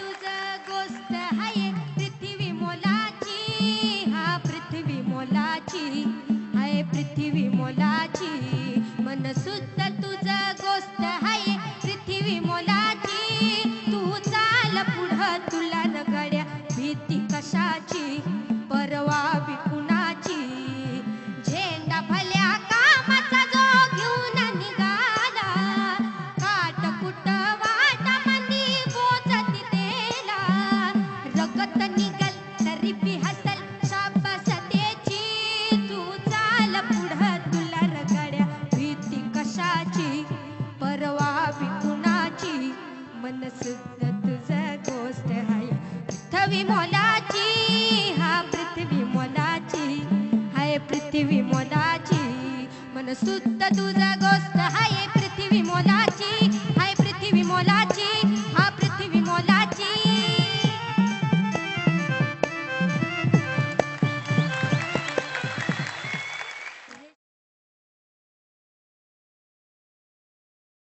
तुझ गोष्ट हाय पृथ्वी मोलाची. हा पृथ्वी मोलाची हाय पृथ्वी मोलाची. मन सुद्धा तुझ गोष्ट हाय पृथ्वी मोलाची. तू चाल पुढं तुला न भीती कशाची? परवा निघल हसल तू चाल पुढं तुला रगड्या भीती कशाची? परवा बी कुणाची? मन सुद्धा गोष्ट हाय पृथ्वी मोलाची हा पृथ्वी मोलाची हाय पृथ्वी मोलाची. मन सुद्धा तुझा गोष्ट हाय पृथ्वी मोलाची.